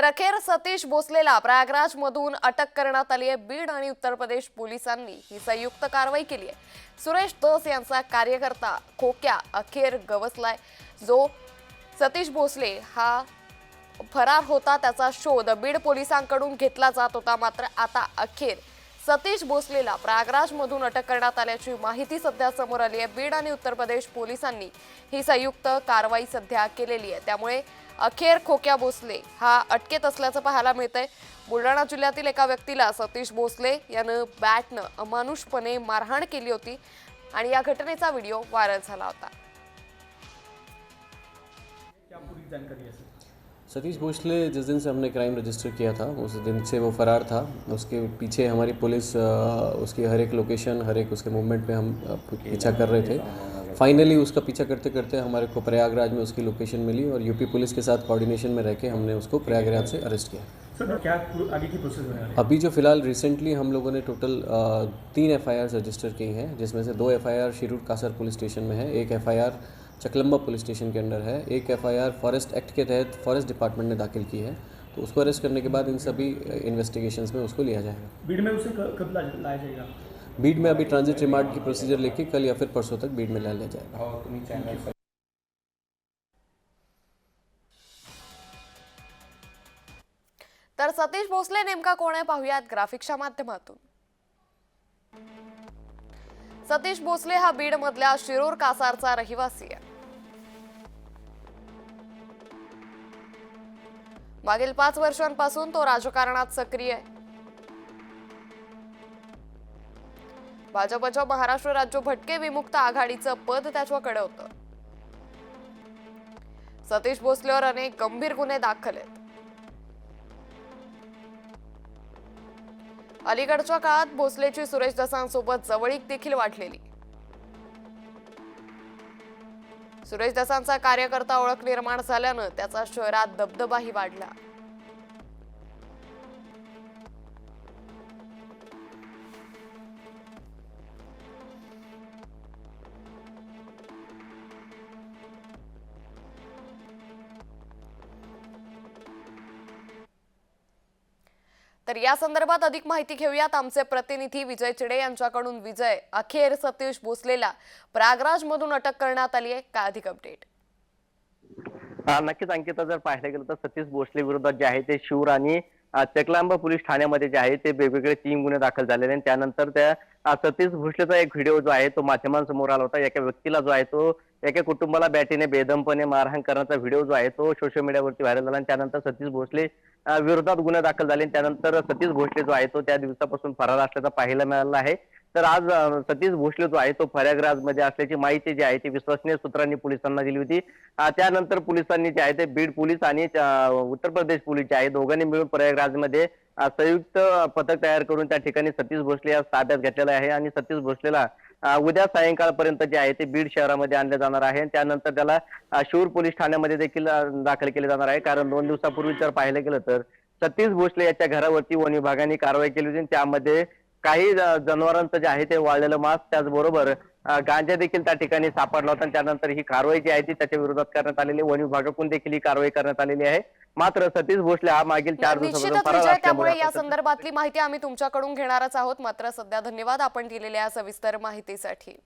तर अखेर सतीश भोसलेला प्रयागराज मधून अटक करण्यात आली आहे. बीड आणि उत्तर प्रदेश पोलिसांनी ही संयुक्त कारवाई केली आहे. सुरेश धस यांचा कार्यकर्ता खोक्या अखेर गवसलाय. जो सतीश भोसले हा फरार होता त्याचा शोध बीड पोलिसांकडून घेतला जात होता. मात्र आता अखेर सतीश भोसलेला प्रयागराजमधून अटक करण्यात आल्याची माहिती सध्या समोर आली आहे. बीड आणि उत्तर प्रदेश पोलिसांनी ही संयुक्त कारवाई सध्या केलेली आहे. त्यामुळे अखेर खोक्या भोसले. हा अटकेत असल्याचं पाहायला मिळतंय. बुलढाणा जिल्ह्यातील एका व्यक्तीला सतीश भोसले यानं बॅटनं अमानुषपणे मारहाण केली होती आणि या घटनेचा व्हिडिओ व्हायरल झाला होता. सतीश भोसले जिस दिन से हमने क्राइम रजिस्टर किया था उस दिन से वो फरार था। उसके पीछे हमारी पुलिस उसकी हर एक लोकेशन हर एक उसके मूवमेंट में हम पीछा कर रहे थे। फाइनली उसका पीछा करते करते हमारे को प्रयागराज में उसकी लोकेशन मिली और यूपी पुलिस के साथ कोऑर्डिनेशन में रह के हमने उसको प्रयागराज से अरेस्ट किया। सर क्या आगे की प्रोसेस है? अभी जो फ़िलहाल रिसेंटली हम लोगों ने टोटल तीन एफआईआर रजिस्टर की हैं जिसमें से दो F Shirur Kasar police station में है एक एफ़ चकलम्बा पुलिस स्टेशन के अंडर है एक एफआईआर फॉरेस्ट एक्ट के तहत फॉरेस्ट डिपार्टमेंट ने दाखिल की है। तो उसको अरेस्ट करने के बाद इन सभी इन्वेस्टिगेशंस में उसको लिया जाएगा। बीड में उसे कब लाया जाएगा? बीड में अभी ट्रांजिट रिमांड की प्रोसीजर लेके कल या फिर परसों तक बीड में ला लिया जाएगा तर सतीश भोसले नेमका कोण आहे पाहुयात ग्राफिक्सच्या माध्यमातून. सतीश भोसले हा बीड मधल्या शिरूर कासारचा रहिवासी आहे. मागील पाच वर्षांपासून तो राजकारणात सक्रिय आहे. भाजपच्या महाराष्ट्र राज्य भटके विमुक्त आघाडीचं पद त्याच्याकडे होतं. सतीश भोसलेवर अनेक गंभीर गुन्हे दाखल आहेत. अलीकडच्या काळात भोसलेची सुरेश दसांसोबत जवळीक देखील वाढलेली. सुरेश दसांचा कार्यकर्ता ओळख निर्माण झाल्यानं त्याचा शहरात दबदबाही वाढला. तर या संदर्भात अधिक माहिती घेऊयात. आमचे प्रतिनिधी विजय चिडे यांच्याकडून विजय अखेर सतीश भोसलेला प्रयागराज मधून अटक करण्यात आली आहे. काय अधिक अपडेट नक्कीच अंकिता जर पाहायला गेलं तर सतीश भोसले विरोधात जे आहे ते शिवर आणि अ, चकलांबा पोलीस ठाण्यामध्ये जे आहे ते वेगवेगळे तीन गुन्हे दाखल झालेले आणि त्यानंतर त्या सतीश भोसलेचा एक व्हिडिओ जो आहे तो माध्यमांसमोर आला होता. एका व्यक्तीला जो आहे तो एका कुटुंबाला बॅटीने बेदमपणे मारहाण करण्याचा व्हिडिओ जो आहे तो सोशल मीडियावरती व्हायरल झाला आणि त्यानंतर सतीश भोसले विरोधात गुन्हा दाखल झाले. त्यानंतर सतीश भोसले जो आहे तो त्या दिवसापासून फरार असल्याचा पाहायला मिळाला आहे. तर आज सतीश भोसले जो आहे तो प्रयागराजमध्ये असल्याची माहिती जी आहे ती विश्वसनीय सूत्रांनी पोलिसांना दिली होती. त्यानंतर पोलिसांनी जे आहे ते बीड पोलीस आणि उत्तर प्रदेश पोलीस जे आहे दोघांनी मिळून प्रयागराजमध्ये मध्ये संयुक्त पथक तयार करून त्या ठिकाणी सतीश भोसले या ताब्यात घेतलेला आहे. आणि सतीश भोसलेला उद्या सायंकाळपर्यंत जे आहे ते बीड शहरामध्ये आणले जाणार आहे. आणि त्यानंतर त्याला शूर शिरूर पोलीस ठाण्यामध्ये देखील दाखल केले जाणार आहे. कारण दोन दिवसापूर्वी जर पाहिलं गेलं तर सतीश भोसले याच्या घरावरती वन विभागाने कारवाई केली होती. आणि त्यामध्ये काही जनावरांचं जे आहे ते वाळलेलं मांस त्याचबरोबर गांजा देखील त्या ठिकाणी सापडला होता. आणि त्यानंतर ही कारवाई जी आहे ती त्याच्या विरोधात करण्यात आलेली आहे. वन विभागाकडून देखील ही कारवाई करण्यात आलेली आहे. मात्र सतीश भोसले हा मागील चार निश्चितच विजय त्यामुळे या संदर्भातली माहिती आम्ही तुमच्याकडून घेणारच आहोत. मात्र सध्या धन्यवाद आपण दिलेल्या सविस्तर माहितीसाठी.